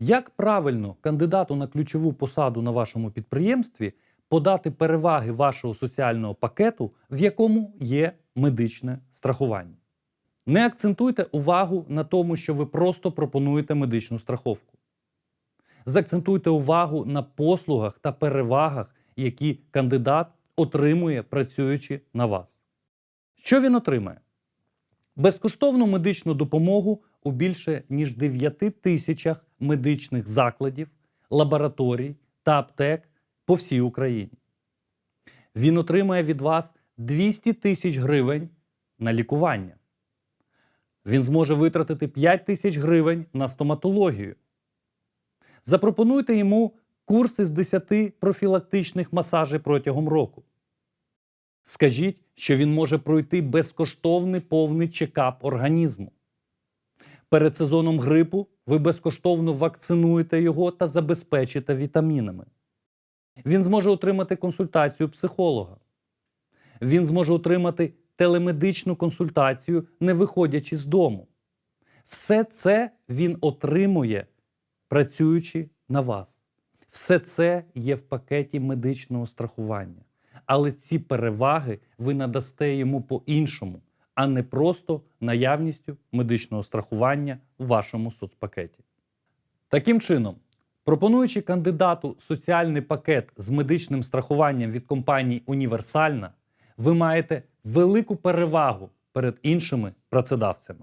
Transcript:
Як правильно кандидату на ключову посаду на вашому підприємстві подати переваги вашого соціального пакету, в якому є медичне страхування? Не акцентуйте увагу на тому, що ви просто пропонуєте медичну страховку. Закцентуйте увагу на послугах та перевагах, які кандидат отримує, працюючи на вас. Що він отримає? Безкоштовну медичну допомогу у більше ніж 9 тисячах медичних закладів, лабораторій та аптек по всій Україні. Він отримає від вас 200 тисяч гривень на лікування. Він зможе витратити 5 тисяч гривень на стоматологію. Запропонуйте йому курси з 10 профілактичних масажів протягом року. Скажіть, що він може пройти безкоштовний повний чекап організму. Перед сезоном грипу ви безкоштовно вакцинуєте його та забезпечите вітамінами. Він зможе отримати консультацію психолога. Він зможе отримати телемедичну консультацію, не виходячи з дому. Все це він отримує, працюючи на вас. Все це є в пакеті медичного страхування. Але ці переваги ви надасте йому по-іншому, а не просто наявністю медичного страхування в вашому соцпакеті. Таким чином, пропонуючи кандидату соціальний пакет з медичним страхуванням від компанії Універсальна, ви маєте велику перевагу перед іншими працедавцями.